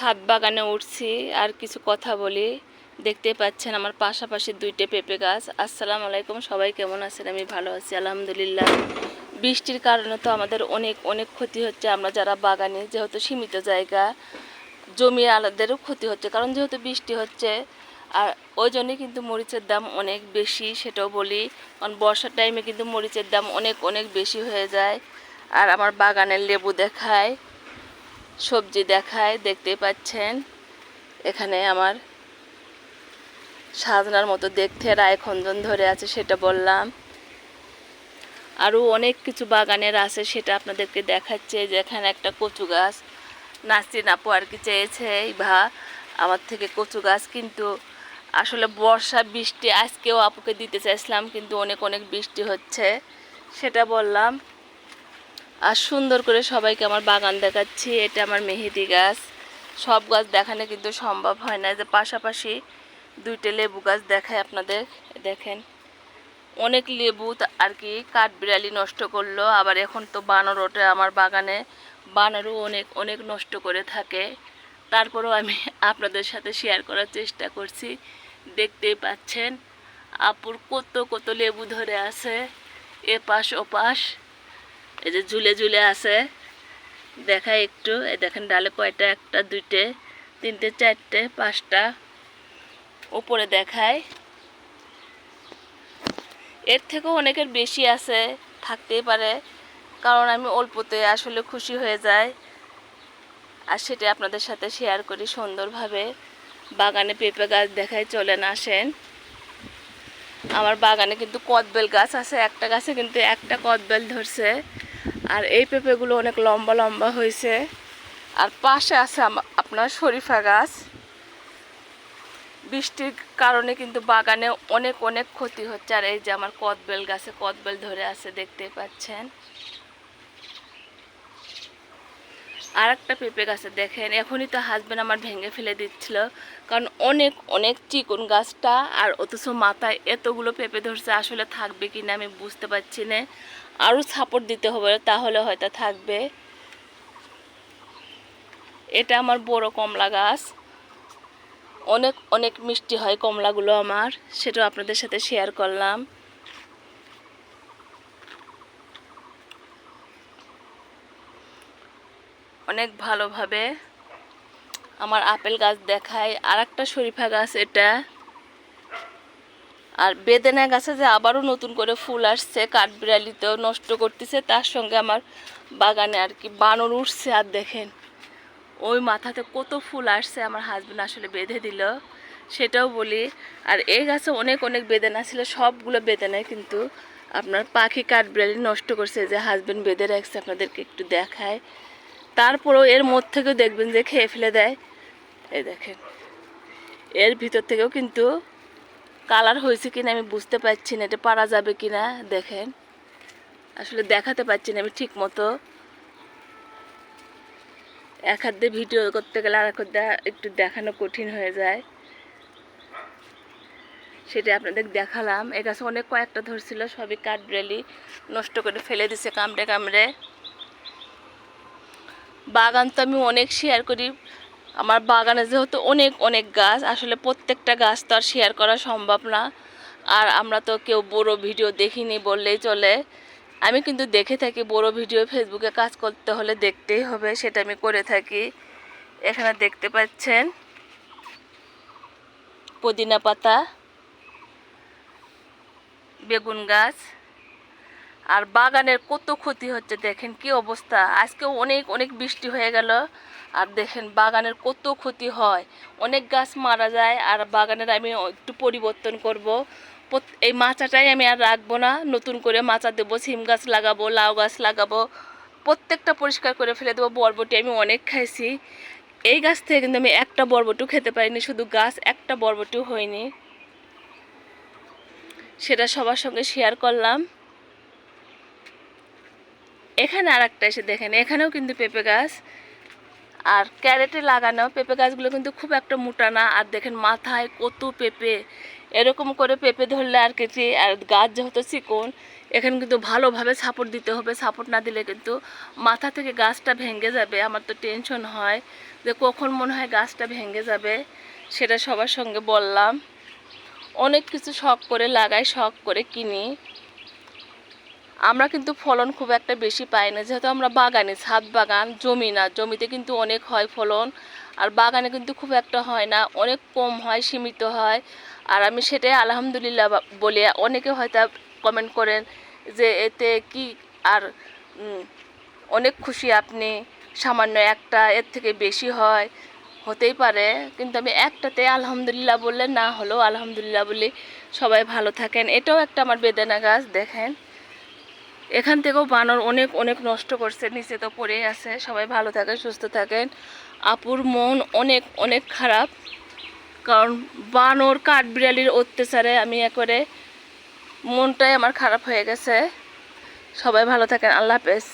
ছাদ বাগানে উঠছি, আর কিছু কথা বলি। দেখতেই পাচ্ছেন আমার পাশাপাশি দুইটা পেঁপে গাছ। আসসালামু আলাইকুম, সবাই কেমন আছেন? আমি ভালো আছি, আলহামদুলিল্লাহ। বৃষ্টির কারণে তো আমাদের অনেক অনেক ক্ষতি হচ্ছে। আমরা যারা বাগানে, যেহেতু সীমিত জায়গা, জমি আলাদেরও ক্ষতি হচ্ছে। কারণ যেহেতু বৃষ্টি হচ্ছে, আর ওই জন্যই কিন্তু মরিচের দাম অনেক বেশি, সেটাও বলি। কারণ বর্ষার টাইমে কিন্তু মরিচের দাম অনেক অনেক বেশি হয়ে যায়। আর আমার বাগানের লেবু দেখায়। সবজি দেখায় দেখতে পাচ্ছেন। এখানে আমার সাজনার মতো দেখতে রায়খঞ্জন ধরে আছে, সেটা বললাম। আরও অনেক কিছু বাগানের আছে, সেটা আপনাদেরকে দেখাচ্ছে। যে এখানে একটা কচু গাছ নাসরিন আপু আর কি চেয়েছে ভা আমার থেকে কচু গাছ, কিন্তু আসলে বর্ষা, বৃষ্টি, আজকেও আপুকে দিতে চাইছিলাম, কিন্তু অনেক অনেক বৃষ্টি হচ্ছে, সেটা বললাম। আর সুন্দর করে সবাইকে আমার বাগান দেখাচ্ছি। এটা আমার মেহেদি গাছ। সব গাছ দেখানো কিন্তু সম্ভব হয় না। যে পাশাপাশি দুইটা লেবু গাছ দেখায় আপনাদের। দেখেন, অনেক লেবু আর কি কাঠবিড়ালি নষ্ট করল। আবার এখন তো বানর ওঠে আমার বাগানে। বানরও অনেক অনেক নষ্ট করে থাকে। তারপরেও আমি আপনাদের সাথে শেয়ার করার চেষ্টা করছি। দেখতেই পাচ্ছেন, আপুর কত কত লেবু ধরে আছে। এপাশ, ওপাশ। এই যে ঝুলে ঝুলে আছে দেখা একটু। এই দেখেন ডালে কয়টা, একটা, দুইটে, তিনটে, চারটে, পাঁচটা। উপরে দেখায় এর থেকেও অনেকের বেশি আছে, থাকতেই পারে। কারণ আমি অল্পতে আসলে খুশি হয়ে যাই। আর সেটা আপনাদের সাথে শেয়ার করি সুন্দরভাবে। বাগানে পেঁপে গাছ দেখায় চলেন আসেন। আমার বাগানে কিন্তু কদবেল গাছ আছে, একটা গাছে কিন্তু একটা কদবেল ধরছে। আর এই পেঁপেগুলো অনেক লম্বা লম্বা হয়েছে। আর পাশে আছে আপনার শরীফা গাছ। বৃষ্টির কারণে কিন্তু বাগানে অনেক অনেক ক্ষতি হচ্ছে। আর এই যে আমার কদবেল গাছে কদবেল ধরে আছে দেখতে পাচ্ছেন। আর একটা পেঁপে গাছে দেখেন, এখনই তো হাজবেন্ড আমার ভেঙে ফেলে দিচ্ছিল। কারণ অনেক অনেক চিকন গাছটা আর অথচ মাথায় এতগুলো পেঁপে ধরছে, আসলে থাকবে কি না আমি বুঝতে পারছি না। আরও সাপোর্ট দিতে হবে, তাহলে হয়তো থাকবে। এটা আমার বড় কমলা গাছ। অনেক অনেক মিষ্টি হয় কমলাগুলো আমার, সেটাও আপনাদের সাথে শেয়ার করলাম। অনেক ভালোভাবে আমার আপেল গাছ দেখায়। আর একটা শরীফা গাছ এটা। আর বেদেনা গাছে যে আবারও নতুন করে ফুল আসছে, কাঠবিড়ালিতেও নষ্ট করতেছে, তার সঙ্গে আমার বাগানে আর কি বানর উঠছে, আর দেখেন, ওই মাথাতে কত ফুল আসছে, আমার হাজব্যান্ড আসলে বেঁধে দিল, সেটাও বলি। আর এই গাছে অনেক অনেক বেদেনা ছিল, সবগুলো বেদেনায় কিন্তু আপনার পাখি কাঠবিড়ালি নষ্ট করছে, যে হাজবেন্ড বেঁধে রাখছে, আপনাদেরকে একটু দেখায়। তারপরেও এর মধ্যে থেকেও দেখবেন যে খেয়ে ফেলে দেয়। এই দেখেন। এর ভিতর থেকেও কিন্তু কালার হয়েছে কিনা আমি বুঝতে পারছি না, এটা পারা যাবে কিনা, দেখেন। আসলে দেখাতে পারছি না আমি ঠিক মতো। এক হাত দিয়ে ভিডিও করতে গেলে আর এক একটু দেখানো কঠিন হয়ে যায়। সেটা আপনাদের দেখালাম। এ গাছে অনেক কয়েকটা ধরছিল, সবই কাঠবিড়ালি নষ্ট করে ফেলে দিছে কামড়ে কামড়ে। বাগান তো আমি অনেক শেয়ার করি। আমার বাগানে যেহেতু অনেক অনেক গাছ, আসলে প্রত্যেকটা গাছ তো আর শেয়ার করা সম্ভব না। আর আমরা তো কেউ বড় ভিডিও দেখিনি বললেই চলে। আমি কিন্তু দেখে থাকি, বড় ভিডিও ফেসবুকে কাজ করতে হলে দেখতেই হবে, সেটা আমি করে থাকি। এখানে দেখতে পাচ্ছেন, পুদিনা পাতা, বেগুন গাছ। আর বাগানের কত ক্ষতি হচ্ছে দেখেন কি অবস্থা? আজকে অনেক অনেক বৃষ্টি হয়ে গেল। আর দেখেন বাগানের কত ক্ষতি হয়। অনেক গাছ মারা যায় আর বাগানের আমি একটু পরিবর্তন করব। এই মাচাটাই আমি আর রাখব না। নতুন করে মাচা দেবো, সিম গাছ লাগাবো, লাউ গাছ লাগাবো। প্রত্যেকটা পরিষ্কার করে ফেলে দেবো। বরবটি আমি অনেক খাইছি। এই গাছ থেকে কিন্তু আমি একটা বরবটিও খেতে পারিনি। শুধু গাছ, একটা বরবটিও হয়নি। সেটা সবার সঙ্গে শেয়ার করলাম। এখানে আর একটা এসে দেখেন, এখানেও কিন্তু পেঁপে গাছ। আর ক্যারেটে লাগানো পেঁপে গাছগুলো কিন্তু খুব একটা মোটা না। আর দেখেন মাথায় কত পেঁপে। এরকম করে পেঁপে ধরলে আর কিছু আর গাছ যেহেতু চিকন, এখানে কিন্তু ভালোভাবে সাপোর্ট দিতে হবে। সাপোর্ট না দিলে কিন্তু মাথা থেকে গাছটা ভেঙে যাবে। আমার তো টেনশন হয় যে, কখন মনে হয় গাছটা ভেঙে যাবে, সেটা সবার সঙ্গে বললাম। অনেক কিছু শখ করে লাগাই, শখ করে কিনি। আমরা কিন্তু ফলন খুব একটা বেশি পাই না। যেহেতু আমরা বাগানে, ছাদ বাগান, জমি না, জমিতে কিন্তু অনেক হয় ফলন। আর বাগানে কিন্তু খুব একটা হয় না, অনেক কম হয়, সীমিত হয়। আর আমি সেটাই আলহামদুলিল্লাহ বলি অনেকে হয়তো কমেন্ট করেন যে এতে কি আর অনেক খুশি আপনি, সামান্য একটা এর থেকে বেশি হয়, হতেই পারে। কিন্তু আমি একটাতে আলহামদুলিল্লাহ বললে না হলেও আলহামদুলিল্লাহ বলি সবাই ভালো থাকেন। এটাও একটা আমার বেদানা গাছ, দেখেন। এখান থেকেও বানর অনেক অনেক নষ্ট করছে, নিচে তো পড়েই আছে। সবাই ভালো থাকেন, সুস্থ থাকেন। আপুর মন অনেক অনেক খারাপ। কারণ বানর কাঠবিড়ালির অত্যাচারে আমি একবারে মনটাই আমার খারাপ হয়ে গেছে। সবাই ভালো থাকেন, আল্লাহ হাফেজ।